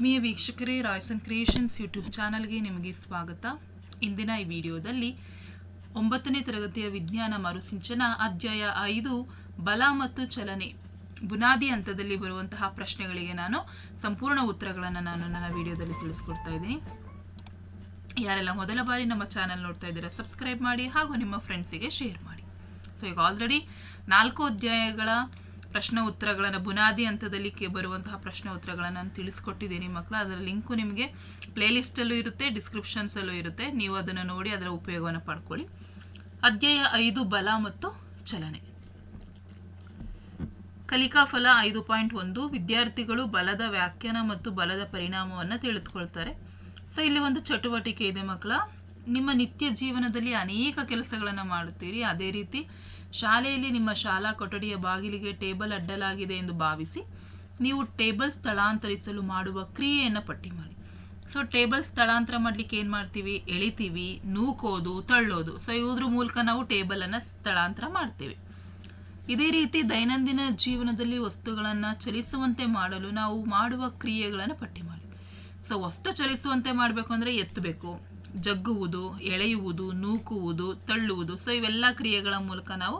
ಆತ್ಮೀಯ ವೀಕ್ಷಕರೇ Royson creations YouTube ಚಾನಲ್ಗೆ ನಿಮಗೆ ಸ್ವಾಗತ. ಇಂದಿನ ಈ ವಿಡಿಯೋದಲ್ಲಿ ಒಂಬತ್ತನೇ ತರಗತಿಯ ವಿಜ್ಞಾನ ಮರುಸಿಂಚನ ಅಧ್ಯಾಯ ಐದು, ಬಲ ಮತ್ತು ಚಲನೆ. ಬುನಾದಿ ಹಂತದಲ್ಲಿ ಬರುವಂತಹ ಪ್ರಶ್ನೆಗಳಿಗೆ ನಾನು ಸಂಪೂರ್ಣ ಉತ್ತರಗಳನ್ನು ನಾನು ನನ್ನ ವಿಡಿಯೋದಲ್ಲಿ ತಿಳಿಸ್ಕೊಡ್ತಾ ಇದ್ದೀನಿ. ಯಾರೆಲ್ಲ ಮೊದಲ ಬಾರಿ ನಮ್ಮ ಚಾನಲ್ ನೋಡ್ತಾ ಇದ್ದೀರಾ ಸಬ್ಸ್ಕ್ರೈಬ್ ಮಾಡಿ ಹಾಗೂ ನಿಮ್ಮ ಫ್ರೆಂಡ್ಸಿಗೆ ಶೇರ್ ಮಾಡಿ. ಸೊ ಈಗ ಆಲ್ರೆಡಿ ನಾಲ್ಕು ಅಧ್ಯಾಯಗಳ ಪ್ರಶ್ನೆ ಉತ್ತರಗಳನ್ನು ಬುನಾದಿ ಹಂತದಲ್ಲಿ ಕೆ- ಬರುವಂತಹ ಪ್ರಶ್ನೆ ಉತ್ತರಗಳನ್ನು ನಾನು ತಿಳಿಸ್ಕೊಟ್ಟಿದ್ದೀನಿ ಮಕ್ಕಳು ಅದರ ಲಿಂಕು ನಿಮಗೆ ಪ್ಲೇಲಿಸ್ಟಲ್ಲೂ ಇರುತ್ತೆ, ಡಿಸ್ಕ್ರಿಪ್ಷನ್ಸಲ್ಲೂ ಇರುತ್ತೆ. ನೀವು ಅದನ್ನು ನೋಡಿ ಅದರ ಉಪಯೋಗವನ್ನು ಪಡ್ಕೊಳ್ಳಿ. ಅಧ್ಯಾಯ ಐದು, ಬಲ ಮತ್ತು ಚಲನೆ. ಕಲಿಕಾ ಫಲ ಐದು ಪಾಯಿಂಟ್ ಒಂದು. ವಿದ್ಯಾರ್ಥಿಗಳು ಬಲದ ವ್ಯಾಖ್ಯಾನ ಮತ್ತು ಬಲದ ಪರಿಣಾಮವನ್ನು ತಿಳಿದುಕೊಳ್ತಾರೆ. ಸೊ ಇಲ್ಲಿ ಒಂದು ಚಟುವಟಿಕೆ ಇದೆ ಮಕ್ಕಳ ನಿಮ್ಮ ನಿತ್ಯ ಜೀವನದಲ್ಲಿ ಅನೇಕ ಕೆಲಸಗಳನ್ನು ಮಾಡುತ್ತೀರಿ. ಅದೇ ರೀತಿ ಶಾಲೆಯಲ್ಲಿ ನಿಮ್ಮ ಶಾಲಾ ಕೊಠಡಿಯ ಬಾಗಿಲಿಗೆ ಟೇಬಲ್ ಅಡ್ಡಲಾಗಿದೆ ಎಂದು ಭಾವಿಸಿ ನೀವು ಟೇಬಲ್ ಸ್ಥಳಾಂತರಿಸಲು ಮಾಡುವ ಕ್ರಿಯೆಯನ್ನು ಪಟ್ಟಿ ಮಾಡಿ. ಸೊ ಟೇಬಲ್ ಸ್ಥಳಾಂತರ ಮಾಡ್ಲಿಕ್ಕೆ ಏನು ಮಾಡ್ತೀವಿ? ಎಳಿತೀವಿ, ನೂಕೋದು, ತಳ್ಳೋದು. ಸೊ ಇದ್ರ ಮೂಲಕ ನಾವು ಟೇಬಲನ್ನು ಸ್ಥಳಾಂತರ ಮಾಡ್ತೇವೆ. ಇದೇ ರೀತಿ ದೈನಂದಿನ ಜೀವನದಲ್ಲಿ ವಸ್ತುಗಳನ್ನು ಚಲಿಸುವಂತೆ ಮಾಡಲು ನಾವು ಮಾಡುವ ಕ್ರಿಯೆಗಳನ್ನು ಪಟ್ಟಿ ಮಾಡಿ. ಸೊ ವಸ್ತು ಚಲಿಸುವಂತೆ ಮಾಡಬೇಕು ಅಂದರೆ ಎತ್ತಬೇಕು. ಜಗ್ಗುವುದು, ಎಳೆಯುವುದು, ನೂಕುವುದು, ತಳ್ಳುವುದು. ಸೊ ಇವೆಲ್ಲ ಕ್ರಿಯೆಗಳ ಮೂಲಕ ನಾವು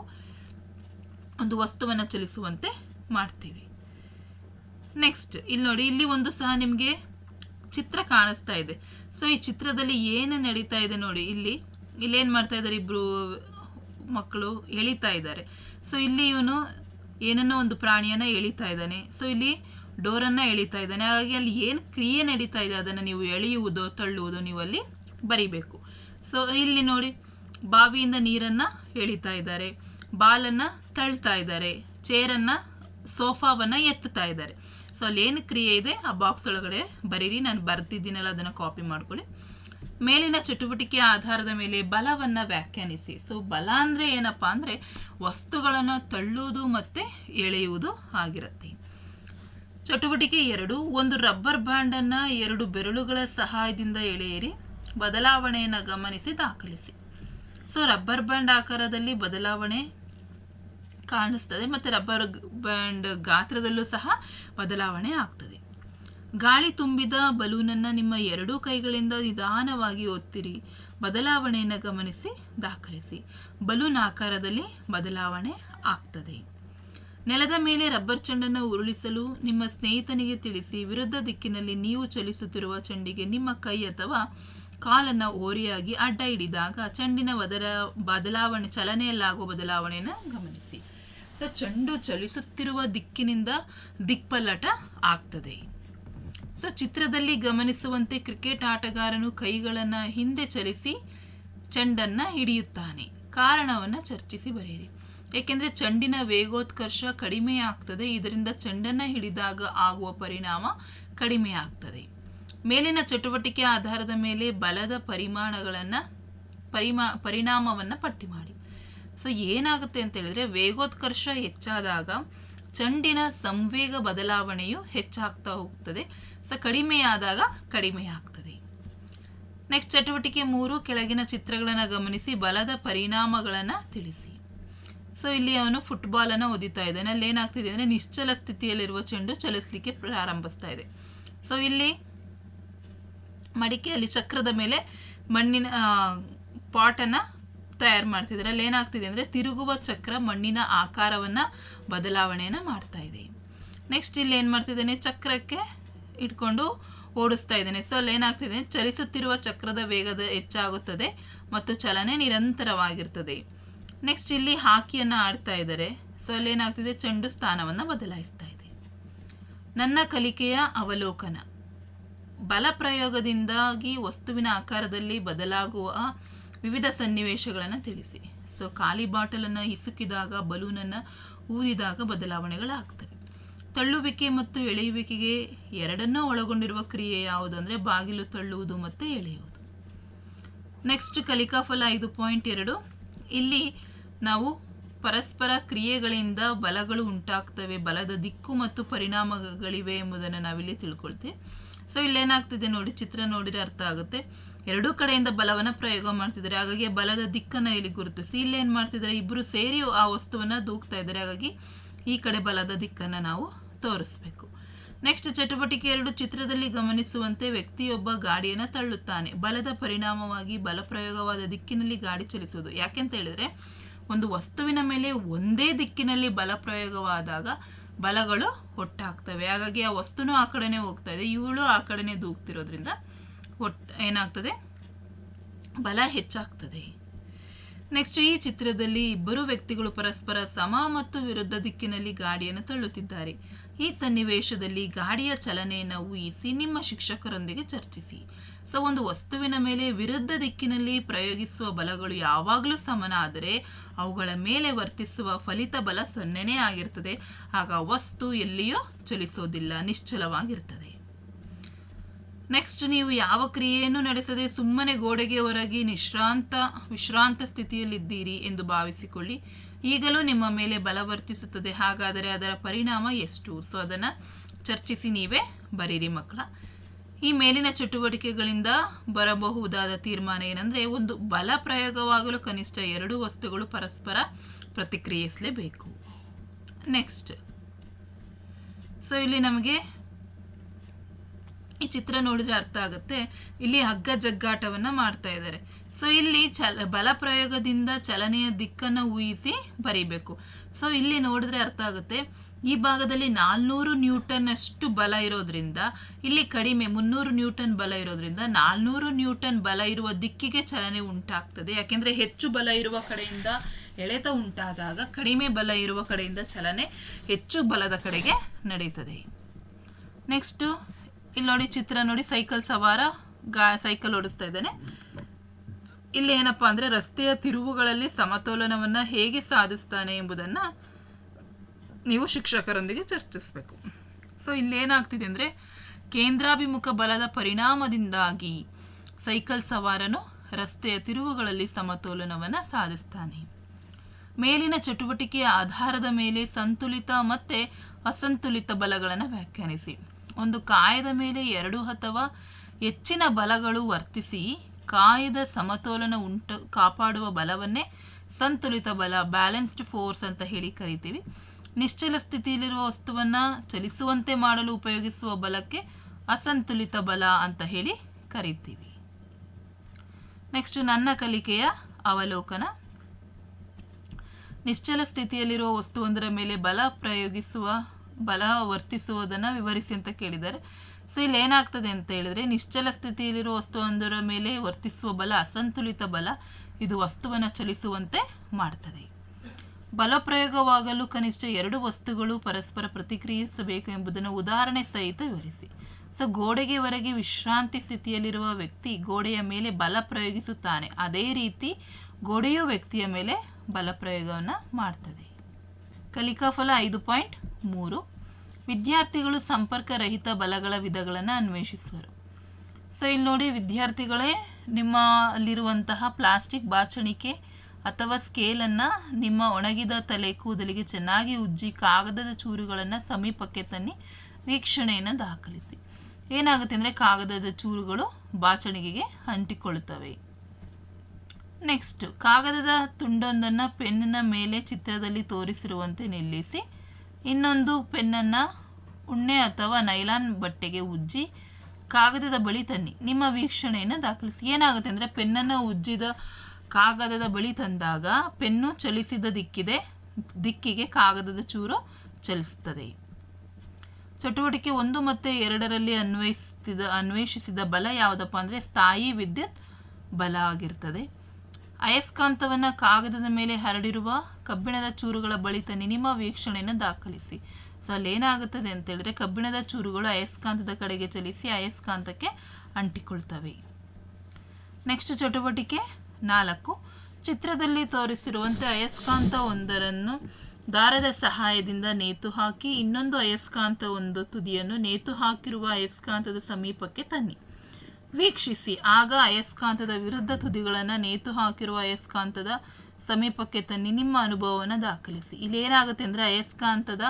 ಒಂದು ವಸ್ತುವನ್ನು ಚಲಿಸುವಂತೆ ಮಾಡ್ತೀವಿ. ನೆಕ್ಸ್ಟ್ ಇಲ್ಲಿ ನೋಡಿ, ಇಲ್ಲಿ ಒಂದು ಸಹ ನಿಮಗೆ ಚಿತ್ರ ಕಾಣಿಸ್ತಾ ಇದೆ. ಸೊ ಈ ಚಿತ್ರದಲ್ಲಿ ಏನು ನಡೀತಾ ಇದೆ ನೋಡಿ, ಇಲ್ಲಿ ಇಲ್ಲಿ ಏನು ಮಾಡ್ತಾ ಇದ್ದಾರೆ ಇಬ್ಬರು ಮಕ್ಕಳು? ಎಳಿತಾ ಇದ್ದಾರೆ. ಸೊ ಇಲ್ಲಿ ಇವನು ಏನನ್ನೋ ಒಂದು ಪ್ರಾಣಿಯನ್ನು ಎಳಿತಾ ಇದ್ದಾನೆ. ಸೊ ಇಲ್ಲಿ ಡೋರನ್ನು ಎಳಿತಾ ಇದ್ದಾನೆ. ಹಾಗಾಗಿ ಅಲ್ಲಿ ಏನು ಕ್ರಿಯೆ ನಡೀತಾ ಇದೆ ಅದನ್ನು ನೀವು ಎಳೆಯುವುದೋ, ತಳ್ಳುವುದು ನೀವು ಅಲ್ಲಿ ಬರಿಬೇಕು. ಸೊ ಇಲ್ಲಿ ನೋಡಿ, ಬಾವಿಯಿಂದ ನೀರನ್ನ ಎಳಿತಾ ಇದ್ದಾರೆ. ಬಾಲನ್ನ ತಳ್ತಾ ಇದ್ದಾರೆ. ಚೇರನ್ನ, ಸೋಫಾವನ್ನ ಎತ್ತುತ್ತಾ ಇದ್ದಾರೆ. ಸೊ ಅಲ್ಲಿ ಏನು ಕ್ರಿಯೆ ಇದೆ? ಆ ಬಾಕ್ಸ್ ಒಳಗಡೆ ಬರೀರಿ. ನಾನು ಬರ್ತಿದ್ದೀನಲ್ಲ ಅದನ್ನು ಕಾಪಿ ಮಾಡ್ಕೊಳ್ಳಿ. ಮೇಲಿನ ಚಟುವಟಿಕೆ ಆಧಾರದ ಮೇಲೆ ಬಲವನ್ನ ವ್ಯಾಖ್ಯಾನಿಸಿ. ಸೊ ಬಲ ಅಂದ್ರೆ ಏನಪ್ಪಾ ಅಂದ್ರೆ, ವಸ್ತುಗಳನ್ನು ತಳ್ಳುವುದು ಮತ್ತೆ ಎಳೆಯುವುದು ಆಗಿರುತ್ತೆ. ಚಟುವಟಿಕೆ ಎರಡು, ಒಂದು ರಬ್ಬರ್ ಬ್ಯಾಂಡ್ ಅನ್ನ ಎರಡು ಬೆರಳುಗಳ ಸಹಾಯದಿಂದ ಎಳೆಯಿರಿ. ಬದಲಾವಣೆಯನ್ನು ಗಮನಿಸಿ ದಾಖಲಿಸಿ. ಸೊ ರಬ್ಬರ್ ಬ್ಯಾಂಡ್ ಆಕಾರದಲ್ಲಿ ಬದಲಾವಣೆ ಕಾಣಿಸ್ತದೆ ಮತ್ತು ರಬ್ಬರ್ ಬ್ಯಾಂಡ್ ಗಾತ್ರದಲ್ಲೂ ಸಹ ಬದಲಾವಣೆ ಆಗ್ತದೆ. ಗಾಳಿ ತುಂಬಿದ ಬಲೂನನ್ನು ನಿಮ್ಮ ಎರಡೂ ಕೈಗಳಿಂದ ನಿಧಾನವಾಗಿ ಒತ್ತಿರಿ. ಬದಲಾವಣೆಯನ್ನು ಗಮನಿಸಿ ದಾಖಲಿಸಿ. ಬಲೂನ್ ಆಕಾರದಲ್ಲಿ ಬದಲಾವಣೆ ಆಗ್ತದೆ. ನೆಲದ ಮೇಲೆ ರಬ್ಬರ್ ಚೆಂಡನ್ನು ಉರುಳಿಸಲು ನಿಮ್ಮ ಸ್ನೇಹಿತನಿಗೆ ತಿಳಿಸಿ, ವಿರುದ್ಧ ದಿಕ್ಕಿನಲ್ಲಿ ನೀವು ಚಲಿಸುತ್ತಿರುವ ಚೆಂಡಿಗೆ ನಿಮ್ಮ ಕೈ ಅಥವಾ ಕಾಲನ್ನು ಓರೆಯಾಗಿ ಅಡ್ಡ ಹಿಡಿದಾಗ ಚೆಂಡಿನ ಬದಲ ಬದಲಾವಣೆ, ಚಲನೆಯಲ್ಲಾಗುವ ಬದಲಾವಣೆಯನ್ನು ಗಮನಿಸಿ. ಸೊ, ಚೆಂಡು ಚಲಿಸುತ್ತಿರುವ ದಿಕ್ಕಿನಿಂದ ದಿಕ್ಪಲ್ಲಟ ಆಗ್ತದೆ. ಸೊ, ಚಿತ್ರದಲ್ಲಿ ಗಮನಿಸುವಂತೆ ಕ್ರಿಕೆಟ್ ಆಟಗಾರನು ಕೈಗಳನ್ನು ಹಿಂದೆ ಚಲಿಸಿ ಚೆಂಡನ್ನು ಹಿಡಿಯುತ್ತಾನೆ. ಕಾರಣವನ್ನು ಚರ್ಚಿಸಿ ಬರೆಯಿರಿ. ಏಕೆಂದರೆ ಚೆಂಡಿನ ವೇಗೋತ್ಕರ್ಷ ಕಡಿಮೆ ಆಗ್ತದೆ. ಇದರಿಂದ ಚೆಂಡನ್ನು ಹಿಡಿದಾಗ ಆಗುವ ಪರಿಣಾಮ ಕಡಿಮೆ ಆಗ್ತದೆ. ಮೇಲಿನ ಚಟುವಟಿಕೆ ಆಧಾರದ ಮೇಲೆ ಬಲದ ಪರಿಮಾಣಗಳನ್ನು ಪರಿಮಾ, ಪರಿಣಾಮವನ್ನು ಪಟ್ಟಿ ಮಾಡಿ. ಸೊ ಏನಾಗುತ್ತೆ ಅಂತ ಹೇಳಿದ್ರೆ, ವೇಗೋತ್ಕರ್ಷ ಹೆಚ್ಚಾದಾಗ ಚೆಂಡಿನ ಸಂವೇಗ ಬದಲಾವಣೆಯು ಹೆಚ್ಚಾಗ್ತಾ ಹೋಗ್ತದೆ. ಸೊ ಕಡಿಮೆಯಾದಾಗ ಕಡಿಮೆ ಆಗ್ತದೆ. ನೆಕ್ಸ್ಟ್ ಚಟುವಟಿಕೆ ಮೂರು, ಕೆಳಗಿನ ಚಿತ್ರಗಳನ್ನು ಗಮನಿಸಿ, ಬಲದ ಪರಿಣಾಮಗಳನ್ನು ತಿಳಿಸಿ. ಸೊ ಇಲ್ಲಿ ಅವನು ಫುಟ್ಬಾಲನ್ನು ಓದಿತಾ ಇದ್ದಾನೆ. ಅಲ್ಲಿ ಏನಾಗ್ತಿದೆ ಅಂದರೆ, ನಿಶ್ಚಲ ಸ್ಥಿತಿಯಲ್ಲಿರುವ ಚೆಂಡು ಚಲಿಸಲಿಕ್ಕೆ ಪ್ರಾರಂಭಿಸ್ತಾ ಇದೆ. ಸೊ ಇಲ್ಲಿ ಮಡಿಕೆಯಲ್ಲಿ ಚಕ್ರದ ಮೇಲೆ ಮಣ್ಣಿನ ಪಾಟನ್ನು ತಯಾರು ಮಾಡ್ತಿದ್ದಾರೆ. ಅಲ್ಲಿ ಏನಾಗ್ತಿದೆ ಅಂದರೆ ತಿರುಗುವ ಚಕ್ರ ಮಣ್ಣಿನ ಆಕಾರವನ್ನು ಬದಲಾವಣೆಯನ್ನು ಮಾಡ್ತಾ ಇದೆ. ನೆಕ್ಸ್ಟ್ ಇಲ್ಲಿ ಏನು ಮಾಡ್ತಿದ್ದಾನೆ? ಚಕ್ರಕ್ಕೆ ಇಟ್ಕೊಂಡು ಓಡಿಸ್ತಾ ಇದ್ದಾನೆ. ಸೊ ಅಲ್ಲಿ ಏನಾಗ್ತಿದೆ? ಚಲಿಸುತ್ತಿರುವ ಚಕ್ರದ ವೇಗದ ಹೆಚ್ಚಾಗುತ್ತದೆ ಮತ್ತು ಚಲನೆ ನಿರಂತರವಾಗಿರ್ತದೆ. ನೆಕ್ಸ್ಟ್ ಇಲ್ಲಿ ಹಾಕಿಯನ್ನು ಆಡ್ತಾ ಇದ್ದಾರೆ. ಸೊ ಅಲ್ಲಿ ಏನಾಗ್ತಿದೆ? ಚೆಂಡು ಸ್ಥಾನವನ್ನು ಬದಲಾಯಿಸ್ತಾ ಇದೆ. ನನ್ನ ಕಲಿಕೆಯ ಅವಲೋಕನ. ಬಲ ಪ್ರಯೋಗದಿಂದಾಗಿ ವಸ್ತುವಿನ ಆಕಾರದಲ್ಲಿ ಬದಲಾಗುವ ವಿವಿಧ ಸನ್ನಿವೇಶಗಳನ್ನು ತಿಳಿಸಿ. ಸೊ ಖಾಲಿ ಬಾಟಲನ್ನು ಹಿಸುಕಿದಾಗ, ಬಲೂನನ್ನು ಊದಿದಾಗ ಬದಲಾವಣೆಗಳಾಗ್ತವೆ. ತಳ್ಳುವಿಕೆ ಮತ್ತು ಎಳೆಯುವಿಕೆಗೆ ಎರಡನ್ನೂ ಒಳಗೊಂಡಿರುವ ಕ್ರಿಯೆ ಯಾವುದು ಅಂದರೆ ಬಾಗಿಲು ತಳ್ಳುವುದು ಮತ್ತು ಎಳೆಯುವುದು. ನೆಕ್ಸ್ಟ್ ಕಲಿಕಾಫಲ ಐದು ಪಾಯಿಂಟ್ ಎರಡು. ಇಲ್ಲಿ ನಾವು ಪರಸ್ಪರ ಕ್ರಿಯೆಗಳಿಂದ ಬಲಗಳು ಉಂಟಾಗ್ತವೆ, ಬಲದ ದಿಕ್ಕು ಮತ್ತು ಪರಿಣಾಮಗಳಿವೆ ಎಂಬುದನ್ನು ನಾವಿಲ್ಲಿ ತಿಳ್ಕೊಳ್ತೀವಿ ಸೊ ಇಲ್ಲೇನಾಗ್ತಿದೆ ನೋಡಿ, ಚಿತ್ರ ನೋಡಿದ್ರೆ ಅರ್ಥ ಆಗುತ್ತೆ. ಎರಡೂ ಕಡೆಯಿಂದ ಬಲವನ್ನ ಪ್ರಯೋಗ ಮಾಡ್ತಿದ್ದಾರೆ. ಹಾಗಾಗಿ ಬಲದ ದಿಕ್ಕನ್ನ ಇಲ್ಲಿ ಗುರುತಿಸಿ. ಇಲ್ಲಿ ಏನು ಮಾಡ್ತಿದ್ದಾರೆ? ಇಬ್ರು ಸೇರಿ ಆ ವಸ್ತುವನ್ನ ದೂಕ್ತಾ ಇದ್ದಾರೆ. ಹಾಗಾಗಿ ಈ ಕಡೆ ಬಲದ ದಿಕ್ಕನ್ನ ನಾವು ತೋರಿಸ್ಬೇಕು. ನೆಕ್ಸ್ಟ್ ಚಟುವಟಿಕೆ ಎರಡು, ಚಿತ್ರದಲ್ಲಿ ಗಮನಿಸುವಂತೆ ವ್ಯಕ್ತಿಯೊಬ್ಬ ಗಾಡಿಯನ್ನು ತಳ್ಳುತ್ತಾನೆ. ಬಲದ ಪರಿಣಾಮವಾಗಿ ಬಲಪ್ರಯೋಗವಾದ ದಿಕ್ಕಿನಲ್ಲಿ ಗಾಡಿ ಚಲಿಸುವುದು. ಯಾಕೆಂತ ಹೇಳಿದ್ರೆ, ಒಂದು ವಸ್ತುವಿನ ಮೇಲೆ ಒಂದೇ ದಿಕ್ಕಿನಲ್ಲಿ ಬಲ ಪ್ರಯೋಗವಾದಾಗ ಬಲಗಳು ಒಟ್ಟಾಗ್ತವೆ ಹಾಗಾಗಿ ಆ ವಸ್ತುನೂ ಆ ಕಡೆನೇ ಹೋಗ್ತಾ ಇದೆ. ಇವಳು ಆ ಕಡೆನೇ ದೂಗ್ತಿರೋದ್ರಿಂದ ಒಟ್ ಏನಾಗ್ತದೆ? ಬಲ ಹೆಚ್ಚಾಗ್ತದೆ. ನೆಕ್ಸ್ಟ್ ಈ ಚಿತ್ರದಲ್ಲಿ ಇಬ್ಬರು ವ್ಯಕ್ತಿಗಳು ಪರಸ್ಪರ ಸಮ ಮತ್ತು ವಿರುದ್ಧ ದಿಕ್ಕಿನಲ್ಲಿ ಗಾಡಿಯನ್ನು ತಳ್ಳುತ್ತಿದ್ದಾರೆ. ಈ ಸನ್ನಿವೇಶದಲ್ಲಿ ಗಾಡಿಯ ಚಲನೆಯನ್ನು ಊಹಿಸಿ ನಿಮ್ಮ ಶಿಕ್ಷಕರೊಂದಿಗೆ ಚರ್ಚಿಸಿ. ಸೊ, ಒಂದು ವಸ್ತುವಿನ ಮೇಲೆ ವಿರುದ್ಧ ದಿಕ್ಕಿನಲ್ಲಿ ಪ್ರಯೋಗಿಸುವ ಬಲಗಳು ಯಾವಾಗಲೂ ಸಮನಾದರೆ ಅವುಗಳ ಮೇಲೆ ವರ್ತಿಸುವ ಫಲಿತ ಬಲ ಸೊನ್ನೆನೇ ಆಗಿರ್ತದೆ. ಆಗ ವಸ್ತು ಎಲ್ಲಿಯೂ ಚಲಿಸೋದಿಲ್ಲ, ನಿಶ್ಚಲವಾಗಿರ್ತದೆ. ನೆಕ್ಸ್ಟ್ ನೀವು ಯಾವ ಕ್ರಿಯೆಯನ್ನು ನಡೆಸದೆ ಸುಮ್ಮನೆ ಗೋಡೆಗೆ ಹೊರಗೆ ನಿಶ್ರಾಂತ, ವಿಶ್ರಾಂತ ಸ್ಥಿತಿಯಲ್ಲಿದ್ದೀರಿ ಎಂದು ಭಾವಿಸಿಕೊಳ್ಳಿ. ಈಗಲೂ ನಿಮ್ಮ ಮೇಲೆ ಬಲ ವರ್ತಿಸುತ್ತದೆ. ಹಾಗಾದರೆ ಅದರ ಪರಿಣಾಮ ಎಷ್ಟು? ಸೊ ಅದನ್ನು ಚರ್ಚಿಸಿ ನೀವೇ ಬರೀರಿ ಮಕ್ಕಳ. ಈ ಮೇಲಿನ ಚಟುವಟಿಕೆಗಳಿಂದ ಬರಬಹುದಾದ ತೀರ್ಮಾನ ಏನಂದರೆ, ಒಂದು ಬಲ ಪ್ರಯೋಗವಾಗಲು ಕನಿಷ್ಠ ಎರಡು ವಸ್ತುಗಳು ಪರಸ್ಪರ ಪ್ರತಿಕ್ರಿಯಿಸಲೇಬೇಕು. ನೆಕ್ಸ್ಟ್ ಸೊ ಇಲ್ಲಿ ನಮಗೆ ಈ ಚಿತ್ರ ನೋಡಿದ್ರೆ ಅರ್ಥ ಆಗುತ್ತೆ. ಇಲ್ಲಿ ಹಗ್ಗ ಜಗ್ಗಾಟವನ್ನು ಮಾಡ್ತಾ ಇದ್ದಾರೆ. ಸೊ ಇಲ್ಲಿ ಚಲ, ಬಲ ಪ್ರಯೋಗದಿಂದ ಚಲನೆಯ ದಿಕ್ಕನ್ನು ಊಹಿಸಿ ಬರೀಬೇಕು. ಸೊ ಇಲ್ಲಿ ನೋಡಿದ್ರೆ ಅರ್ಥ ಆಗುತ್ತೆ. ಈ ಭಾಗದಲ್ಲಿ ನಾಲ್ನೂರು ನ್ಯೂಟನ್ ಅಷ್ಟು ಬಲ ಇರೋದ್ರಿಂದ, ಇಲ್ಲಿ ಕಡಿಮೆ ಮುನ್ನೂರು ನ್ಯೂಟನ್ ಬಲ ಇರೋದ್ರಿಂದ ನಾಲ್ನೂರು ನ್ಯೂಟನ್ ಬಲ ಇರುವ ದಿಕ್ಕಿಗೆ ಚಲನೆ ಉಂಟಾಗ್ತದೆ. ಯಾಕೆಂದ್ರೆ ಹೆಚ್ಚು ಬಲ ಇರುವ ಕಡೆಯಿಂದ ಎಳೆತ ಉಂಟಾದಾಗ ಕಡಿಮೆ ಬಲ ಇರುವ ಕಡೆಯಿಂದ ಚಲನೆ ಹೆಚ್ಚು ಬಲದ ಕಡೆಗೆ ನಡೀತದೆ ನೆಕ್ಸ್ಟು ಇಲ್ಲಿ ನೋಡಿ ಚಿತ್ರ ನೋಡಿ, ಸೈಕಲ್ ಸವಾರ, ಗಾ, ಸೈಕಲ್ ಓಡಿಸ್ತಾ ಇದ್ದಾನೆ. ಇಲ್ಲಿ ಏನಪ್ಪಾ ಅಂದ್ರೆ ರಸ್ತೆಯ ತಿರುವುಗಳಲ್ಲಿ ಸಮತೋಲನವನ್ನು ಹೇಗೆ ಸಾಧಿಸ್ತಾನೆ ಎಂಬುದನ್ನ ನೀವು ಶಿಕ್ಷಕರೊಂದಿಗೆ ಚರ್ಚಿಸಬೇಕು. ಸೊ ಇಲ್ಲಿ ಏನಾಗ್ತಿದೆ ಅಂದ್ರೆ ಕೇಂದ್ರಾಭಿಮುಖ ಬಲದ ಪರಿಣಾಮದಿಂದಾಗಿ ಸೈಕಲ್ ಸವಾರನು ರಸ್ತೆಯ ತಿರುವುಗಳಲ್ಲಿ ಸಮತೋಲನವನ್ನು ಸಾಧಿಸ್ತಾನೆ. ಮೇಲಿನ ಚಟುವಟಿಕೆಯ ಆಧಾರದ ಮೇಲೆ ಸಂತುಲಿತ ಮತ್ತು ಅಸಂತುಲಿತ ಬಲಗಳನ್ನು ವ್ಯಾಖ್ಯಾನಿಸಿ. ಒಂದು ಕಾಯದ ಮೇಲೆ ಎರಡು ಅಥವಾ ಹೆಚ್ಚಿನ ಬಲಗಳು ವರ್ತಿಸಿ ಕಾಯದ ಸಮತೋಲನ ಉಂಟು, ಕಾಪಾಡುವ ಬಲವನ್ನೇ ಸಂತುಲಿತ ಬಲ ಬ್ಯಾಲೆನ್ಸ್ಡ್ ಫೋರ್ಸ್ ಅಂತ ಹೇಳಿ ಕರಿತೀವಿ. ನಿಶ್ಚಲ ಸ್ಥಿತಿಯಲ್ಲಿರುವ ವಸ್ತುವನ್ನ ಚಲಿಸುವಂತೆ ಮಾಡಲು ಉಪಯೋಗಿಸುವ ಬಲಕ್ಕೆ ಅಸಂತುಲಿತ ಬಲ ಅಂತ ಹೇಳಿ ಕರಿತೀವಿ. ನೆಕ್ಸ್ಟ್ ನನ್ನ ಕಲಿಕೆಯ ಅವಲೋಕನ. ನಿಶ್ಚಲ ಸ್ಥಿತಿಯಲ್ಲಿರುವ ವಸ್ತುವೊಂದರ ಮೇಲೆ ಬಲ ಪ್ರಯೋಗಿಸುವ, ಬಲ ವರ್ತಿಸುವುದನ್ನು ವಿವರಿಸಿ ಅಂತ ಕೇಳಿದ್ದಾರೆ. ಸೊ ಇಲ್ಲಿ ಏನಾಗ್ತದೆ ಅಂತ ಹೇಳಿದ್ರೆ, ನಿಶ್ಚಲ ಸ್ಥಿತಿಯಲ್ಲಿರುವ ವಸ್ತುವೊಂದರ ಮೇಲೆ ವರ್ತಿಸುವ ಬಲ, ಅಸಂತುಲಿತ ಬಲ, ಇದು ವಸ್ತುವನ್ನು ಚಲಿಸುವಂತೆ ಮಾಡ್ತದೆ. ಬಲ ಪ್ರಯೋಗವಾಗಲು ಕನಿಷ್ಠ ಎರಡು ವಸ್ತುಗಳು ಪರಸ್ಪರ ಪ್ರತಿಕ್ರಿಯಿಸಬೇಕು ಎಂಬುದನ್ನು ಉದಾಹರಣೆ ಸಹಿತ ವಿವರಿಸಿ. ಸೊ ಗೋಡೆಗೆ ಹೊರಗೆ ವಿಶ್ರಾಂತಿ ಸ್ಥಿತಿಯಲ್ಲಿರುವ ವ್ಯಕ್ತಿ ಗೋಡೆಯ ಮೇಲೆ ಬಲ ಪ್ರಯೋಗಿಸುತ್ತಾನೆ. ಅದೇ ರೀತಿ ಗೋಡೆಯು ವ್ಯಕ್ತಿಯ ಮೇಲೆ ಬಲ ಪ್ರಯೋಗವನ್ನು ಮಾಡ್ತದೆ. ಕಲಿಕಾ ಫಲ ಐದು ಪಾಯಿಂಟ್ ಮೂರು. ವಿದ್ಯಾರ್ಥಿಗಳು ಸಂಪರ್ಕರಹಿತ ಬಲಗಳ ವಿಧಗಳನ್ನು ಅನ್ವೇಷಿಸುವರು. ಸೊ ಇಲ್ಲಿ ನೋಡಿ ವಿದ್ಯಾರ್ಥಿಗಳೇ, ನಿಮ್ಮ ಅಲ್ಲಿರುವಂತಹ ಪ್ಲಾಸ್ಟಿಕ್ ಬಾಚಣಿಕೆ ಅಥವಾ ಸ್ಕೇಲನ್ನು ನಿಮ್ಮ ಒಣಗಿದ ತಲೆ ಕೂದಲಿಗೆ ಚೆನ್ನಾಗಿ ಉಜ್ಜಿ ಕಾಗದದ ಚೂರುಗಳನ್ನು ಸಮೀಪಕ್ಕೆ ತನ್ನಿ ವೀಕ್ಷಣೆಯನ್ನು ದಾಖಲಿಸಿ. ಏನಾಗುತ್ತೆ ಅಂದರೆ ಕಾಗದದ ಚೂರುಗಳು ಬಾಚಣಿಗೆಗೆ ಅಂಟಿಕೊಳ್ಳುತ್ತವೆ. ನೆಕ್ಸ್ಟ್ ಕಾಗದದ ತುಂಡೊಂದನ್ನು ಪೆನ್ನಿನ ಮೇಲೆ ಚಿತ್ರದಲ್ಲಿ ತೋರಿಸಿರುವಂತೆ ನಿಲ್ಲಿಸಿ. ಇನ್ನೊಂದು ಪೆನ್ನನ್ನು, ಉಣ್ಣೆ ಅಥವಾ ನೈಲಾನ್ ಬಟ್ಟೆಗೆ ಉಜ್ಜಿ ಕಾಗದದ ಬಳಿ ತನ್ನಿ. ನಿಮ್ಮ ವೀಕ್ಷಣೆಯನ್ನು ದಾಖಲಿಸಿ. ಏನಾಗುತ್ತೆ ಅಂದರೆ, ಪೆನ್ನನ್ನು ಉಜ್ಜಿದ ಕಾಗದದ ಬಳಿ ತಂದಾಗ ಪೆನ್ನು ಚಲಿಸಿದ ದಿಕ್ಕಿದೆ, ದಿಕ್ಕಿಗೆ ಕಾಗದದ ಚೂರು ಚಲಿಸುತ್ತದೆ. ಚಟುವಟಿಕೆ ಒಂದು ಮತ್ತು ಎರಡರಲ್ಲಿ ಅನ್ವಯಿಸಿದ ಅನ್ವೇಷಿಸಿದ ಬಲ ಯಾವುದಪ್ಪ ಅಂದರೆ, ಸ್ಥಾಯಿ ವಿದ್ಯುತ್ ಬಲ ಆಗಿರ್ತದೆ. ಅಯಸ್ಕಾಂತವನ್ನು ಕಾಗದದ ಮೇಲೆ ಹರಡಿರುವ ಕಬ್ಬಿಣದ ಚೂರುಗಳ ಬಳಿ ತನ್ನಿ ನಿಮ್ಮ ವೀಕ್ಷಣೆಯನ್ನು ದಾಖಲಿಸಿ. ಸೊ ಅಂತ ಹೇಳಿದ್ರೆ ಕಬ್ಬಿಣದ ಚೂರುಗಳು ಅಯಸ್ಕಾಂತದ ಕಡೆಗೆ ಚಲಿಸಿ ಅಯಸ್ಕಾಂತಕ್ಕೆ ಅಂಟಿಕೊಳ್ತವೆ. ನೆಕ್ಸ್ಟ್ ಚಟುವಟಿಕೆ ನಾಲ್ಕು. ಚಿತ್ರದಲ್ಲಿ ತೋರಿಸಿರುವಂತೆ ಅಯಸ್ಕಾಂತ ಒಂದರನ್ನು ದಾರದ ಸಹಾಯದಿಂದ ನೇತು ಹಾಕಿ, ಇನ್ನೊಂದು ಅಯಸ್ಕಾಂತ ಒಂದು ತುದಿಯನ್ನು ನೇತು ಹಾಕಿರುವ ಅಯಸ್ಕಾಂತದ ಸಮೀಪಕ್ಕೆ ತನ್ನಿ. ವೀಕ್ಷಿಸಿ, ಆಗ ಅಯಸ್ಕಾಂತದ ವಿರುದ್ಧ ತುದಿಗಳನ್ನು ನೇತು ಹಾಕಿರುವ ಅಯಸ್ಕಾಂತದ ಸಮೀಪಕ್ಕೆ ತನ್ನಿ ನಿಮ್ಮ ಅನುಭವವನ್ನು ದಾಖಲಿಸಿ. ಇಲ್ಲಿ ಏನಾಗುತ್ತೆ ಅಂದರೆ ಅಯಸ್ಕಾಂತದ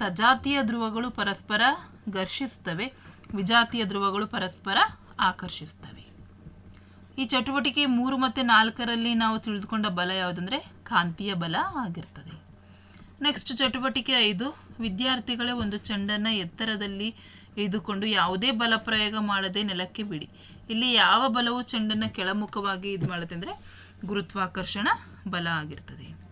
ಸಜಾತಿಯ ಧ್ರುವಗಳು ಪರಸ್ಪರ ಘರ್ಷಿಸ್ತವೆ. ವಿಜಾತಿಯ ಧ್ರುವಗಳು ಪರಸ್ಪರ ಆಕರ್ಷಿಸ್ತವೆ. ಈ ಚಟುವಟಿಕೆ ಮೂರು ಮತ್ತು ನಾಲ್ಕರಲ್ಲಿ ನಾವು ತಿಳಿದುಕೊಂಡ ಬಲ ಯಾವುದಂದರೆ ಕಾಂತೀಯ ಬಲ ಆಗಿರ್ತದೆ. ನೆಕ್ಸ್ಟ್ ಚಟುವಟಿಕೆ ಐದು. ವಿದ್ಯಾರ್ಥಿಗಳೇ ಒಂದು ಚೆಂಡನ್ನು ಎತ್ತರದಲ್ಲಿ ಇಳಿದುಕೊಂಡು ಯಾವುದೇ ಬಲ ಪ್ರಯೋಗ ಮಾಡದೆ ನೆಲಕ್ಕೆ ಬಿಡಿ. ಇಲ್ಲಿ ಯಾವ ಬಲವು ಚೆಂಡನ್ನು ಕೆಳಮುಖವಾಗಿ ಇದು ಮಾಡುತ್ತೆ ಅಂದರೆ ಗುರುತ್ವಾಕರ್ಷಣ ಬಲ ಆಗಿರ್ತದೆ.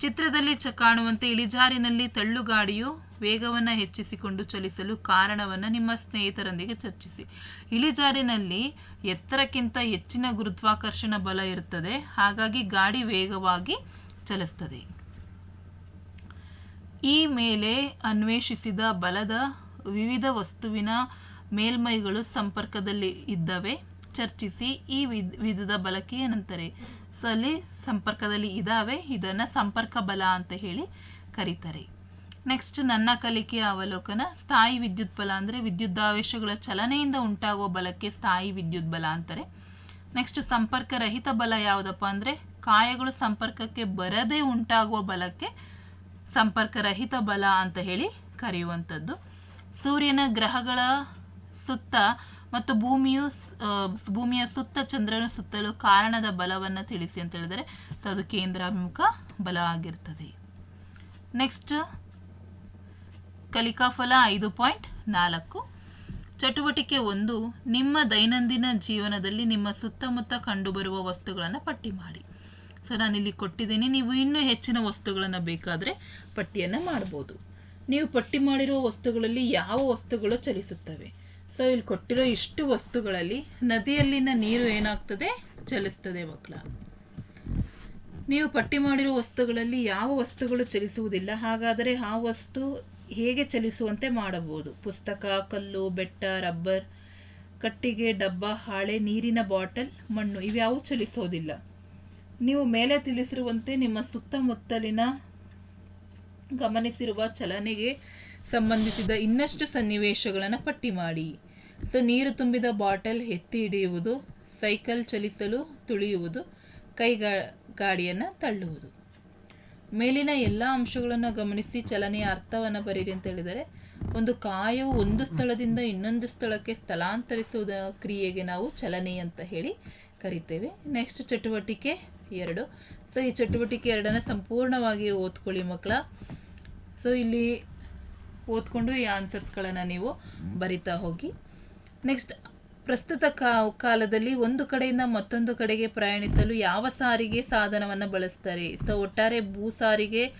ಚಿತ್ರದಲ್ಲಿ ಚ ಕಾಣುವಂತೆ ಇಳಿಜಾರಿನಲ್ಲಿ ತಳ್ಳುಗಾಡಿಯು ವೇಗವನ್ನು ಹೆಚ್ಚಿಸಿಕೊಂಡು ಚಲಿಸಲು ಕಾರಣವನ್ನು ನಿಮ್ಮ ಸ್ನೇಹಿತರೊಂದಿಗೆ ಚರ್ಚಿಸಿ. ಇಳಿಜಾರಿನಲ್ಲಿ ಎತ್ತರಕ್ಕಿಂತ ಹೆಚ್ಚಿನ ಗುರುತ್ವಾಕರ್ಷಣ ಬಲ ಇರುತ್ತದೆ ಹಾಗಾಗಿ ಗಾಡಿ ವೇಗವಾಗಿ ಚಲಿಸ್ತದೆ. ಈ ಮೇಲೆ ಅನ್ವೇಷಿಸಿದ ಬಲದ ವಿವಿಧ ವಸ್ತುವಿನ ಮೇಲ್ಮೈಗಳು ಸಂಪರ್ಕದಲ್ಲಿ ಇದ್ದವೆ. ಚರ್ಚಿಸಿ ಈ ವಿಧದ ಬಲಕ್ಕೆ ಏನಂತಾರೆ ಸೊ ಅಲ್ಲಿ ಸಂಪರ್ಕದಲ್ಲಿ ಇದ್ದಾವೆ ಇದನ್ನು ಸಂಪರ್ಕ ಬಲ ಅಂತ ಹೇಳಿ ಕರೀತಾರೆ. ನೆಕ್ಸ್ಟ್ ನನ್ನ ಕಲಿಕೆಯ ಅವಲೋಕನ ಸ್ಥಾಯಿ ವಿದ್ಯುತ್ ಬಲ ಅಂದರೆ ವಿದ್ಯುದಾವೇಶಗಳ ಚಲನೆಯಿಂದ ಉಂಟಾಗುವ ಬಲಕ್ಕೆ ಸ್ಥಾಯಿ ವಿದ್ಯುತ್ ಬಲ ಅಂತಾರೆ. ನೆಕ್ಸ್ಟ್ ಸಂಪರ್ಕ ರಹಿತ ಬಲ ಯಾವುದಪ್ಪ ಅಂದರೆ ಕಾಯಗಳು ಸಂಪರ್ಕಕ್ಕೆ ಬರದೇ ಉಂಟಾಗುವ ಬಲಕ್ಕೆ ಸಂಪರ್ಕ ರಹಿತ ಬಲ ಅಂತ ಹೇಳಿ ಕರೆಯುವಂಥದ್ದು. ಸೂರ್ಯನ ಗ್ರಹಗಳ ಸುತ್ತ ಮತ್ತು ಭೂಮಿಯು ಭೂಮಿಯ ಸುತ್ತ ಚಂದ್ರನ ಸುತ್ತಲೂ ಕಾರಣದ ಬಲವನ್ನು ತಿಳಿಸಿ ಅಂತ ಹೇಳಿದರೆ, ಸೊ ಅದು ಕೇಂದ್ರಾಭಿಮುಖ ಬಲ ಆಗಿರ್ತದೆ. ನೆಕ್ಸ್ಟ್ ಕಲಿಕಾಫಲ ಐದು ಪಾಯಿಂಟ್ ನಾಲ್ಕು. ಚಟುವಟಿಕೆ ಒಂದು, ನಿಮ್ಮ ದೈನಂದಿನ ಜೀವನದಲ್ಲಿ ನಿಮ್ಮ ಸುತ್ತಮುತ್ತ ಕಂಡುಬರುವ ವಸ್ತುಗಳನ್ನು ಪಟ್ಟಿ ಮಾಡಿ. ಸೊ ಇಲ್ಲಿ ಕೊಟ್ಟಿದ್ದೀನಿ, ನೀವು ಇನ್ನೂ ಹೆಚ್ಚಿನ ವಸ್ತುಗಳನ್ನು ಬೇಕಾದರೆ ಪಟ್ಟಿಯನ್ನು ಮಾಡ್ಬೋದು. ನೀವು ಪಟ್ಟಿ ಮಾಡಿರುವ ವಸ್ತುಗಳಲ್ಲಿ ಯಾವ ವಸ್ತುಗಳು ಚಲಿಸುತ್ತವೆ? ಸೊ ಇಲ್ಲಿ ಕೊಟ್ಟಿರೋ ಇಷ್ಟು ವಸ್ತುಗಳಲ್ಲಿ ನದಿಯಲ್ಲಿನ ನೀರು ಏನಾಗ್ತದೆ? ಚಲಿಸ್ತದೆ ಮಕ್ಕಳ. ನೀವು ಪಟ್ಟಿ ಮಾಡಿರೋ ವಸ್ತುಗಳಲ್ಲಿ ಯಾವ ವಸ್ತುಗಳು ಚಲಿಸುವುದಿಲ್ಲ. ಹಾಗಾದರೆ ಆ ವಸ್ತು ಹೇಗೆ ಚಲಿಸುವಂತೆ ಮಾಡಬಹುದು? ಪುಸ್ತಕ, ಕಲ್ಲು, ಬೆಟ್ಟ, ರಬ್ಬರ್, ಕಟ್ಟಿಗೆ, ಡಬ್ಬ, ಹಾಳೆ, ನೀರಿನ ಬಾಟಲ್, ಮಣ್ಣು ಇವ್ಯಾವು ಚಲಿಸೋದಿಲ್ಲ. ನೀವು ಮೇಲೆ ತಿಳಿಸಿರುವಂತೆ ನಿಮ್ಮ ಸುತ್ತಮುತ್ತಲಿನ ಗಮನಿಸಿರುವ ಚಲನೆಗೆ ಸಂಬಂಧಿಸಿದ ಇನ್ನಷ್ಟು ಸನ್ನಿವೇಶಗಳನ್ನು ಪಟ್ಟಿ ಮಾಡಿ. ಸೊ, ನೀರು ತುಂಬಿದ ಬಾಟಲ್ ಎತ್ತಿ ಹಿಡಿಯುವುದು, ಸೈಕಲ್ ಚಲಿಸಲು ತುಳಿಯುವುದು, ಕೈಗಾ, ಗಾಡಿಯನ್ನು ತಳ್ಳುವುದು. ಮೇಲಿನ ಎಲ್ಲ ಅಂಶಗಳನ್ನು ಗಮನಿಸಿ ಚಲನೆಯ ಅರ್ಥವನ್ನು ಬರೀರಿ ಅಂತ ಹೇಳಿದರೆ, ಒಂದು ಕಾಯವು ಒಂದು ಸ್ಥಳದಿಂದ ಇನ್ನೊಂದು ಸ್ಥಳಕ್ಕೆ ಸ್ಥಳಾಂತರಿಸುವುದ ಕ್ರಿಯೆಗೆ ನಾವು ಚಲನೆ ಅಂತ ಹೇಳಿ ಕರಿತೇವೆ. ನೆಕ್ಸ್ಟ್ ಚಟುವಟಿಕೆ ಎರಡು. ಸೊ ಈ ಚಟುವಟಿಕೆ ಎರಡನ್ನು ಸಂಪೂರ್ಣವಾಗಿ ಓದ್ಕೊಳ್ಳಿ ಮಕ್ಕಳ. ಸೊ ಇಲ್ಲಿ ಓದ್ಕೊಂಡು ಈ ಆನ್ಸರ್ಸ್ಗಳನ್ನು ನೀವು ಬರಿತಾ ಹೋಗಿ. ನೆಕ್ಸ್ಟ್, ಪ್ರಸ್ತುತ ಕಾಲದಲ್ಲಿ ಒಂದು ಕಡೆಯಿಂದ ಮತ್ತೊಂದು ಕಡೆಗೆ ಪ್ರಯಾಣಿಸಲು ಯಾವ ಸಾರಿಗೆ ಸಾಧನವನ್ನು ಬಳಸ್ತಾರೆ? ಸೊ, ಒಟ್ಟಾರೆ ಭೂ ಸಾರಿಗೆ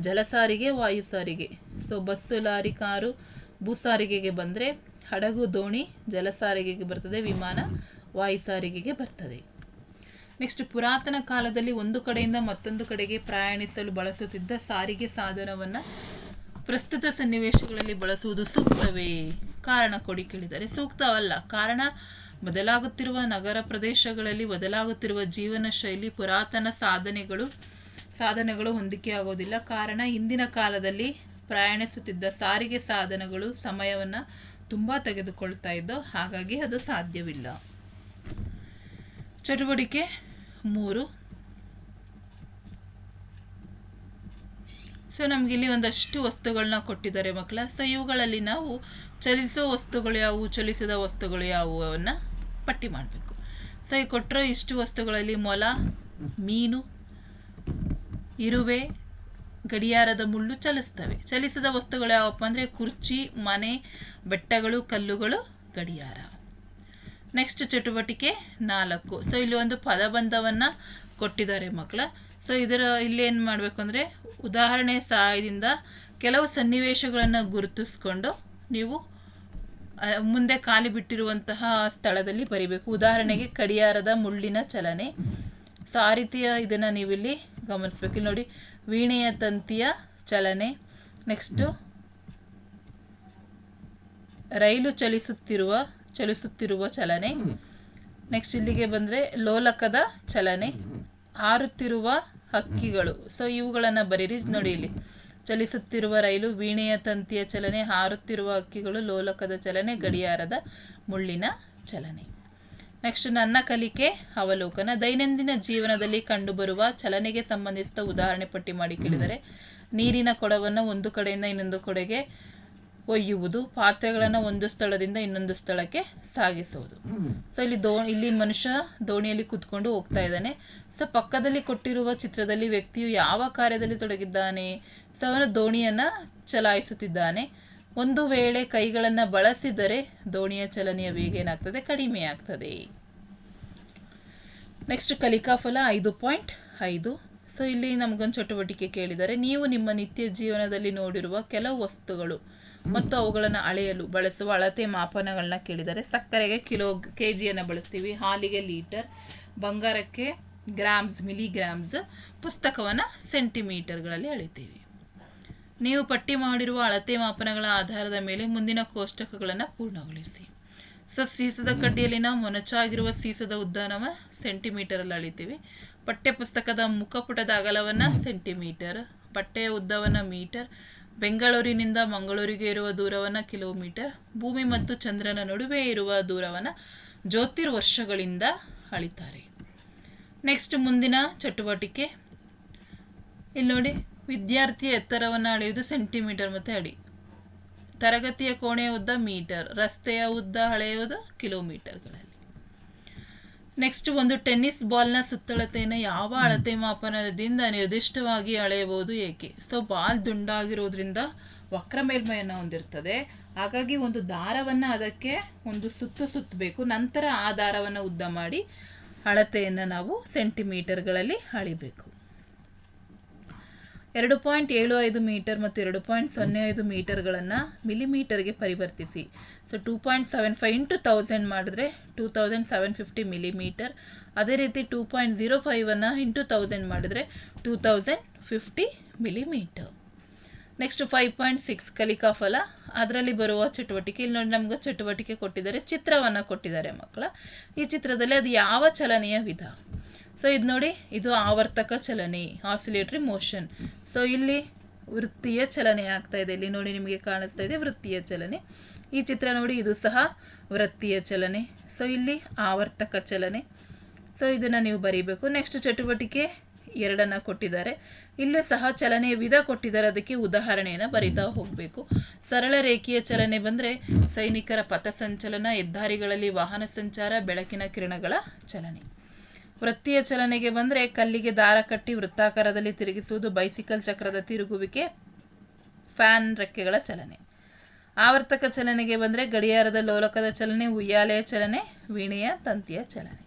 ಜಲ ಸಾರಿಗೆ ವಾಯು ಸಾರಿಗೆ. ಸೊ, ಬಸ್ಸು, ಲಾರಿ, ಕಾರು ಭೂ ಸಾರಿಗೆಗೆ ಬಂದರೆ ಹಡಗು, ದೋಣಿ ಜಲ ಸಾರಿಗೆಗೆ ಬರ್ತದೆ, ವಿಮಾನ ವಾಯು ಸಾರಿಗೆಗೆ ಬರ್ತದೆ. ನೆಕ್ಸ್ಟ್, ಪುರಾತನ ಕಾಲದಲ್ಲಿ ಒಂದು ಕಡೆಯಿಂದ ಮತ್ತೊಂದು ಕಡೆಗೆ ಪ್ರಯಾಣಿಸಲು ಬಳಸುತ್ತಿದ್ದ ಸಾರಿಗೆ ಸಾಧನವನ್ನು ಪ್ರಸ್ತುತ ಸನ್ನಿವೇಶಗಳಲ್ಲಿ ಬಳಸುವುದು ಸೂಕ್ತವೇ? ಕಾರಣ ಕೊಡಿ ಕೇಳಿದರೆ. ಸೂಕ್ತವಲ್ಲ. ಕಾರಣ, ಬದಲಾಗುತ್ತಿರುವ ನಗರ ಪ್ರದೇಶಗಳಲ್ಲಿ ಬದಲಾಗುತ್ತಿರುವ ಜೀವನ ಶೈಲಿ, ಪುರಾತನ ಸಾಧನೆಗಳು, ಸಾಧನಗಳು ಹೊಂದಿಕೆಯಾಗೋದಿಲ್ಲ ಕಾರಣ ಇಂದಿನ ಕಾಲದಲ್ಲಿ ಪ್ರಯಾಣಿಸುತ್ತಿದ್ದ ಸಾರಿಗೆ ಸಾಧನಗಳು ಸಮಯವನ್ನು ತುಂಬ ತೆಗೆದುಕೊಳ್ತಾ ಇದ್ದೋ ಹಾಗಾಗಿ ಅದು ಸಾಧ್ಯವಿಲ್ಲ. ಚಟುವಟಿಕೆ ಮೂರು ಸೊ ನಮ್ಗೆ ಇಲ್ಲಿ ಒಂದಷ್ಟು ವಸ್ತುಗಳನ್ನ ಕೊಟ್ಟಿದ್ದಾರೆ ಮಕ್ಕಳ. ಸೊ ಇವುಗಳಲ್ಲಿ ನಾವು ಚಲಿಸೋ ವಸ್ತುಗಳು ಯಾವುವು? ಚಲಿಸಿದ ವಸ್ತುಗಳು ಯಾವುವು ಅವನ್ನ ಪಟ್ಟಿ ಮಾಡಬೇಕು. ಸೊ ಈ ಕೊಟ್ಟಿರೋ ಇಷ್ಟು ವಸ್ತುಗಳಲ್ಲಿ ಮೊಲ, ಮೀನು, ಇರುವೆ, ಗಡಿಯಾರದ ಮುಳ್ಳು ಚಲಿಸ್ತವೆ. ಚಲಿಸಿದ ವಸ್ತುಗಳು ಯಾವಪ್ಪ ಅಂದರೆ ಕುರ್ಚಿ, ಮನೆ, ಬೆಟ್ಟಗಳು, ಕಲ್ಲುಗಳು, ಗಡಿಯಾರ. ನೆಕ್ಸ್ಟ್ ಚಟುವಟಿಕೆ ನಾಲ್ಕು. ಸೊ ಇಲ್ಲಿ ಒಂದು ಪದಬಂಧವನ್ನು ಕೊಟ್ಟಿದ್ದಾರೆ ಮಕ್ಕಳ. ಸೊ ಇದರ ಇಲ್ಲಿ ಏನು ಮಾಡಬೇಕು ಅಂದರೆ, ಉದಾಹರಣೆ ಸಹಾಯದಿಂದ ಕೆಲವು ಸನ್ನಿವೇಶಗಳನ್ನು ಗುರುತಿಸ್ಕೊಂಡು ನೀವು ಮುಂದೆ ಖಾಲಿ ಬಿಟ್ಟಿರುವಂತಹ ಸ್ಥಳದಲ್ಲಿ ಬರಿಬೇಕು. ಉದಾಹರಣೆಗೆ ಕಡಿಯಾರದ ಮುಳ್ಳಿನ ಚಲನೆ. ಸೊ ಆ ರೀತಿಯ ಇದನ್ನು ನೀವಿಲ್ಲಿ ಗಮನಿಸ್ಬೇಕು. ಇಲ್ಲಿ ನೋಡಿ, ವೀಣೆಯ ತಂತಿಯ ಚಲನೆ. ನೆಕ್ಸ್ಟು ರೈಲು ಚಲಿಸುತ್ತಿರುವ ಚಲಿಸುತ್ತಿರುವ ಚಲನೆ. ನೆಕ್ಸ್ಟ್ ಇಲ್ಲಿಗೆ ಬಂದರೆ ಲೋಲಕದ ಚಲನೆ. ಹಾರುತ್ತಿರುವ ಹಕ್ಕಿಗಳು. ಸೊ ಇವುಗಳನ್ನು ಬರೀರಿ. ನೋಡಿ ಇಲ್ಲಿ. ಚಲಿಸುತ್ತಿರುವ ರೈಲು, ವೀಣೆಯ ತಂತಿಯ ಚಲನೆ, ಹಾರುತ್ತಿರುವ ಹಕ್ಕಿಗಳು, ಲೋಲಕದ ಚಲನೆ, ಗಡಿಯಾರದ ಮುಳ್ಳಿನ ಚಲನೆ. ನೆಕ್ಸ್ಟ್ ನನ್ನ ಕಲಿಕೆ, ಅವಲೋಕನ. ದೈನಂದಿನ ಜೀವನದಲ್ಲಿ ಕಂಡುಬರುವ ಚಲನೆಗೆ ಸಂಬಂಧಿಸಿದ ಉದಾಹರಣೆ ಪಟ್ಟಿ ಮಾಡಿ ಕೇಳಿದರೆ, ನೀರಿನ ಕೊಡವನ್ನು ಒಂದು ಕಡೆಯಿಂದ ಇನ್ನೊಂದು ಕಡೆಗೆ ಒಯ್ಯುವುದು, ಪಾತ್ರೆಗಳನ್ನು ಒಂದು ಸ್ಥಳದಿಂದ ಇನ್ನೊಂದು ಸ್ಥಳಕ್ಕೆ ಸಾಗಿಸುವುದು. ಸೊ ಇಲ್ಲಿ ದೋ, ಇಲ್ಲಿ ಮನುಷ್ಯ ದೋಣಿಯಲ್ಲಿ ಕುತ್ಕೊಂಡು ಹೋಗ್ತಾ ಇದ್ದಾನೆ. ಸೊ ಪಕ್ಕದಲ್ಲಿ ಕೊಟ್ಟಿರುವ ಚಿತ್ರದಲ್ಲಿ ವ್ಯಕ್ತಿಯು ಯಾವ ಕಾರ್ಯದಲ್ಲಿ ತೊಡಗಿದ್ದಾನೆ? ಸೊ ಅವನು ದೋಣಿಯನ್ನ ಚಲಾಯಿಸುತ್ತಿದ್ದಾನೆ. ಒಂದು ವೇಳೆ ಕೈಗಳನ್ನು ಬಳಸಿದರೆ ದೋಣಿಯ ಚಲನೆಯ ವೇಗ ಏನಾಗ್ತದೆ? ಕಡಿಮೆ ಆಗ್ತದೆ. ನೆಕ್ಸ್ಟ್ ಕಲಿಕಾ ಫಲ ಐದು ಪಾಯಿಂಟ್ ಐದು. ಸೊ ಇಲ್ಲಿ ನಮಗೊಂದು ಚಟುವಟಿಕೆ ಕೇಳಿದರೆ ನೀವು ನಿಮ್ಮ ನಿತ್ಯ ಜೀವನದಲ್ಲಿ ನೋಡಿರುವ ಕೆಲವು ವಸ್ತುಗಳು. ಮತ್ತು ಅವುಗಳನ್ನು ಅಳೆಯಲು ಬಳಸುವ ಅಳತೆ ಮಾಪನಗಳನ್ನ ಕೇಳಿದರೆ ಸಕ್ಕರೆಗೆ ಕಿಲೋ ಕೆ ಜಿಯನ್ನು ಬಳಸ್ತೀವಿ. ಹಾಲಿಗೆ ಲೀಟರ್, ಬಂಗಾರಕ್ಕೆ ಗ್ರಾಮ್ಸ್, ಮಿಲಿಗ್ರಾಮ್ಸ್ ಪುಸ್ತಕವನ್ನು ಸೆಂಟಿಮೀಟರ್ಗಳಲ್ಲಿ ಅಳಿತೀವಿ. ನೀವು ಪಟ್ಟಿ ಮಾಡಿರುವ ಅಳತೆ ಮಾಪನಗಳ ಆಧಾರದ ಮೇಲೆ ಮುಂದಿನ ಕೋಷ್ಟಕಗಳನ್ನು ಪೂರ್ಣಗೊಳಿಸಿ. ಸೊ ಸೀಸದ ಕಡ್ಡಿಯಲ್ಲಿನ ಮೊನಚಾಗಿರುವ ಸೀಸದ ಉದ್ದಾನವ ಸೆಂಟಿಮೀಟರಲ್ಲಿ ಅಳಿತೀವಿ. ಪಠ್ಯಪುಸ್ತಕದ ಮುಖಪುಟದ ಅಗಲವನ್ನು ಸೆಂಟಿಮೀಟರ್ ಬಟ್ಟೆಯ ಉದ್ದವನ್ನು ಮೀಟರ್ ಬೆಂಗಳೂರಿನಿಂದ ಮಂಗಳೂರಿಗೆ ಇರುವ ದೂರವನ್ನು ಕಿಲೋಮೀಟರ್. ಭೂಮಿ ಮತ್ತು ಚಂದ್ರನ ನಡುವೆ ಇರುವ ದೂರವನ್ನು ಜ್ಯೋತಿರ್ವರ್ಷಗಳಿಂದ ಅಳಿತಾರೆ. ನೆಕ್ಸ್ಟ್ ಮುಂದಿನ ಚಟುವಟಿಕೆ. ಇಲ್ಲಿ ನೋಡಿ ವಿದ್ಯಾರ್ಥಿಯ ಎತ್ತರವನ್ನು ಅಳೆಯುವುದು ಸೆಂಟಿಮೀಟರ್ ಮತ್ತು ಅಡಿ. ತರಗತಿಯ ಕೋಣೆಯ ಉದ್ದ ಮೀಟರ್, ರಸ್ತೆಯ ಉದ್ದ ಅಳೆಯುವುದು ಕಿಲೋಮೀಟರ್ಗಳಲ್ಲಿ. ನೆಕ್ಸ್ಟ್ ಒಂದು ಟೆನ್ನಿಸ್ ಬಾಲ್ನ ಸುತ್ತಳತೆಯನ್ನು ಯಾವ ಅಳತೆ ಮಾಪನದಿಂದ ನಿರ್ದಿಷ್ಟವಾಗಿ ಅಳೆಯಬಹುದು ಏಕೆ? ಸೊ ಬಾಲ್ ದುಂಡಾಗಿರೋದ್ರಿಂದ ವಕ್ರ ಮೇಲ್ಮೈಯನ್ನು ಹೊಂದಿರ್ತದೆ. ಹಾಗಾಗಿ ಒಂದು ದಾರವನ್ನು ಅದಕ್ಕೆ ಒಂದು ಸುತ್ತು ಸುತ್ತಬೇಕು. ನಂತರ ಆ ದಾರವನ್ನು ಉದ್ದ ಮಾಡಿ ಅಳತೆಯನ್ನು ನಾವು ಸೆಂಟಿಮೀಟರ್ಗಳಲ್ಲಿ ಅಳಿಬೇಕು. ಎರಡು ಪಾಯಿಂಟ್ ಏಳು ಐದು ಮೀಟರ್ ಮತ್ತು ಎರಡು ಪಾಯಿಂಟ್ ಸೊನ್ನೆ ಐದು ಮೀಟರ್ಗಳನ್ನು ಮಿಲಿಮೀಟರ್ಗೆ ಪರಿವರ್ತಿಸಿ. So, two point seven five into thousand ಮಾಡಿದ್ರೆ two thousand seven fifty millimetre. ಅದೇ ರೀತಿ ಟೂ ಪಾಯಿಂಟ್ ಝೀರೋ ಫೈವನ್ನು ಇಂಟು ತೌಸಂಡ್ ಮಾಡಿದ್ರೆ two thousand fifty millimetre. Next five point six ಕಲಿಕಾ ಫಲ ಅದರಲ್ಲಿ ಬರುವ ಚಟುವಟಿಕೆ, ಇಲ್ಲಿ ನೋಡಿ ನಮ್ಗೆ ಚಟುವಟಿಕೆ ಕೊಟ್ಟಿದ್ದಾರೆ, ಚಿತ್ರವನ್ನು ಕೊಟ್ಟಿದ್ದಾರೆ ಮಕ್ಕಳ. ಈ ಚಿತ್ರದಲ್ಲಿ ಅದು ಯಾವ ಚಲನೆಯ ವಿಧ? ಸೊ ಇದು ನೋಡಿ, ಇದು ಆವರ್ತಕ ಚಲನೆ ಆಸಿಲೇಟ್ರಿ ಮೋಷನ್ ಸೊ ಇಲ್ಲಿ ವೃತ್ತಿಯ ಚಲನೆ ಆಗ್ತಾ ಇದೆ. ಇಲ್ಲಿ ನೋಡಿ ನಿಮಗೆ ಕಾಣಿಸ್ತಾ ಇದೆ ವೃತ್ತಿಯ ಚಲನೆ. ಈ ಚಿತ್ರ ನೋಡಿ, ಇದು ಸಹ ವೃತ್ತಿಯ ಚಲನೆ. ಸೊ ಇಲ್ಲಿ ಆವರ್ತಕ ಚಲನೆ. ಸೊ ಇದನ್ನು ನೀವು ಬರೀಬೇಕು. ನೆಕ್ಸ್ಟ್ ಚಟುವಟಿಕೆ ಎರಡನ್ನು ಕೊಟ್ಟಿದ್ದಾರೆ. ಇಲ್ಲೂ ಸಹ ಚಲನೆಯ ವಿಧ ಕೊಟ್ಟಿದ್ದಾರೆ. ಅದಕ್ಕೆ ಉದಾಹರಣೆಯನ್ನು ಬರಿತಾ ಹೋಗಬೇಕು. ಸರಳ ರೇಖೀಯ ಚಲನೆ ಬಂದರೆ ಸೈನಿಕರ ಪಥ ಸಂಚಲನ ಹೆದ್ದಾರಿಗಳಲ್ಲಿ ವಾಹನ ಸಂಚಾರ, ಬೆಳಕಿನ ಕಿರಣಗಳ ಚಲನೆ. ವೃತ್ತಿಯ ಚಲನೆಗೆ ಬಂದರೆ ಕಲ್ಲಿಗೆ ದಾರ ಕಟ್ಟಿ ವೃತ್ತಾಕಾರದಲ್ಲಿ ತಿರುಗಿಸುವುದು ಬೈಸಿಕಲ್ ಚಕ್ರದ ತಿರುಗುವಿಕೆ ಫ್ಯಾನ್ ರೆಕ್ಕೆಗಳ ಚಲನೆ. ಆವರ್ತಕ ಚಲನೆಗೆ ಬಂದರೆ ಗಡಿಯಾರದ ಲೋಲಕದ ಚಲನೆ, ಉಯ್ಯಾಲೆಯ ಚಲನೆ, ವೀಣೆಯ ತಂತಿಯ ಚಲನೆ.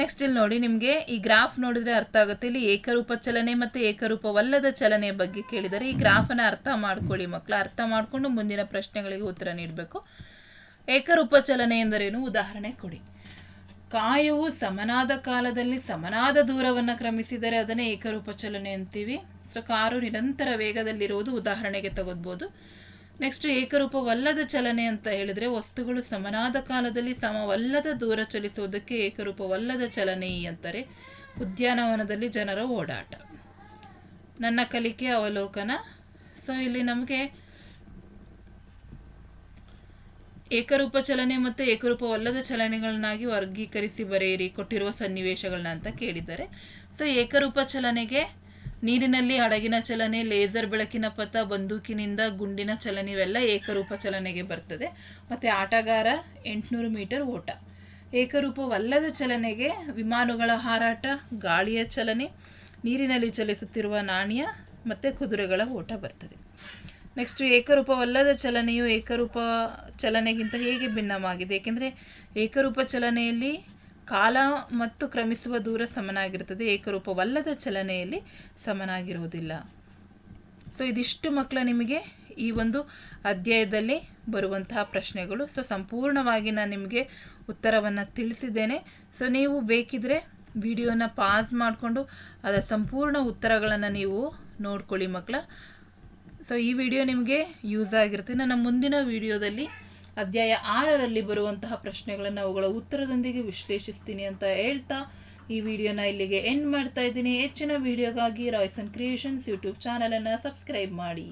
ನೆಕ್ಸ್ಟ್ ಇಲ್ಲಿ ನೋಡಿ, ನಿಮಗೆ ಈ ಗ್ರಾಫ್ ನೋಡಿದ್ರೆ ಅರ್ಥ ಆಗುತ್ತೆ. ಇಲ್ಲಿ ಏಕರೂಪ ಚಲನೆ ಮತ್ತು ಏಕರೂಪವಲ್ಲದ ಚಲನೆಯ ಬಗ್ಗೆ ಕೇಳಿದರೆ ಈ ಗ್ರಾಫನ್ನು ಅರ್ಥ ಮಾಡ್ಕೊಳ್ಳಿ ಮಕ್ಕಳು ಅರ್ಥ ಮಾಡಿಕೊಂಡು ಮುಂದಿನ ಪ್ರಶ್ನೆಗಳಿಗೆ ಉತ್ತರ ನೀಡಬೇಕು. ಏಕರೂಪ ಚಲನೆ ಎಂದರೇನು? ಉದಾಹರಣೆ ಕೊಡಿ. ಕಾಯವು ಸಮನಾದ ಕಾಲದಲ್ಲಿ ಸಮನಾದ ದೂರವನ್ನು ಕ್ರಮಿಸಿದರೆ ಅದನ್ನೇ ಏಕರೂಪ ಚಲನೆ ಅಂತೀವಿ. ಸೊ ಕಾರು ನಿರಂತರ ವೇಗದಲ್ಲಿರುವುದು ಉದಾಹರಣೆಗೆ ತಗೋಬೋದು ನೆಕ್ಸ್ಟ್ ಏಕರೂಪವಲ್ಲದ ಚಲನೆ ಅಂತ ಹೇಳಿದರೆ ವಸ್ತುಗಳು ಸಮನಾದ ಕಾಲದಲ್ಲಿ ಸಮವಲ್ಲದ ದೂರ ಚಲಿಸುವುದಕ್ಕೆ ಏಕರೂಪವಲ್ಲದ ಚಲನೆ ಅಂತಾರೆ. ಉದ್ಯಾನವನದಲ್ಲಿ ಜನರ ಓಡಾಟ. ನನ್ನ ಕಲಿಕೆ ಅವಲೋಕನ. ಸೊ ಇಲ್ಲಿ ನಮಗೆ ಏಕರೂಪ ಚಲನೆ ಮತ್ತು ಏಕರೂಪವಲ್ಲದ ಚಲನೆಗಳನ್ನಾಗಿ ವರ್ಗೀಕರಿಸಿ ಬರೆಯಿರಿ, ಕೊಟ್ಟಿರುವ ಸನ್ನಿವೇಶಗಳನ್ನ ಅಂತ ಕೇಳಿದ್ದಾರೆ. ಸೊ ಏಕರೂಪ ಚಲನೆಗೆ ನೀರಿನಲ್ಲಿ ಹಡಗಿನ ಚಲನೆ, ಲೇಸರ್ ಬೆಳಕಿನ ಪಥ, ಬಂದೂಕಿನಿಂದ ಗುಂಡಿನ ಚಲನೆ, ಇವೆಲ್ಲ ಏಕರೂಪ ಚಲನೆಗೆ ಬರ್ತದೆ. ಮತ್ತು ಆಟಗಾರ ಎಂಟುನೂರು ಮೀಟರ್ ಓಟ. ಏಕರೂಪವಲ್ಲದ ಚಲನೆಗೆ ವಿಮಾನಗಳ ಹಾರಾಟ, ಗಾಳಿಯ ಚಲನೆ, ನೀರಿನಲ್ಲಿ ಚಲಿಸುತ್ತಿರುವ ನಾಣ್ಯ ಮತ್ತು ಕುದುರೆಗಳ ಓಟ ಬರ್ತದೆ. ನೆಕ್ಸ್ಟ್ ಏಕರೂಪವಲ್ಲದ ಚಲನೆಯು ಏಕರೂಪ ಚಲನೆಗಿಂತ ಹೇಗೆ ಭಿನ್ನವಾಗಿದೆ? ಏಕೆಂದರೆ ಏಕರೂಪ ಚಲನೆಯಲ್ಲಿ ಕಾಲ ಮತ್ತು ಕ್ರಮಿಸುವ ದೂರ ಸಮನಾಗಿರುತ್ತದೆ. ಏಕರೂಪವಲ್ಲದ ಚಲನೆಯಲ್ಲಿ ಸಮನಾಗಿರುವುದಿಲ್ಲ. ಸೊ ಇದಿಷ್ಟು ಮಕ್ಕಳ ನಿಮಗೆ ಈ ಒಂದು ಅಧ್ಯಾಯದಲ್ಲಿ ಬರುವಂತಹ ಪ್ರಶ್ನೆಗಳು. ಸೊ ಸಂಪೂರ್ಣವಾಗಿ ನಾನು ನಿಮಗೆ ಉತ್ತರವನ್ನು ತಿಳಿಸಿದ್ದೇನೆ. ಸೊ ನೀವು ಬೇಕಿದ್ರೆ ವಿಡಿಯೋನ ಪಾಸ್ ಮಾಡಿಕೊಂಡು, ಅದರ ಸಂಪೂರ್ಣ ಉತ್ತರಗಳನ್ನು ನೀವು ನೋಡ್ಕೊಳ್ಳಿ ಮಕ್ಕಳ. ಸೊ ಈ ವಿಡಿಯೋ ನಿಮಗೆ ಯೂಸ್ ಆಗಿರುತ್ತೆ. ನನ್ನ ಮುಂದಿನ ವಿಡಿಯೋದಲ್ಲಿ ಅಧ್ಯಾಯ ಆರರಲ್ಲಿ ಬರುವಂತಹ ಪ್ರಶ್ನೆಗಳನ್ನು ಅವುಗಳ ಉತ್ತರದೊಂದಿಗೆ ವಿಶ್ಲೇಷಿಸ್ತೀನಿ ಅಂತ ಹೇಳ್ತಾ ಈ ವಿಡಿಯೋನ ಇಲ್ಲಿಗೆ ಎಂಡ್ ಮಾಡ್ತಾ ಇದ್ದೀನಿ. ಹೆಚ್ಚಿನ ವಿಡಿಯೋಗಾಗಿ ರಾಯ್ಸನ್ ಕ್ರಿಯೇಷನ್ಸ್ ಯೂಟ್ಯೂಬ್ ಚಾನಲನ್ನು ಸಬ್ಸ್ಕ್ರೈಬ್ ಮಾಡಿ.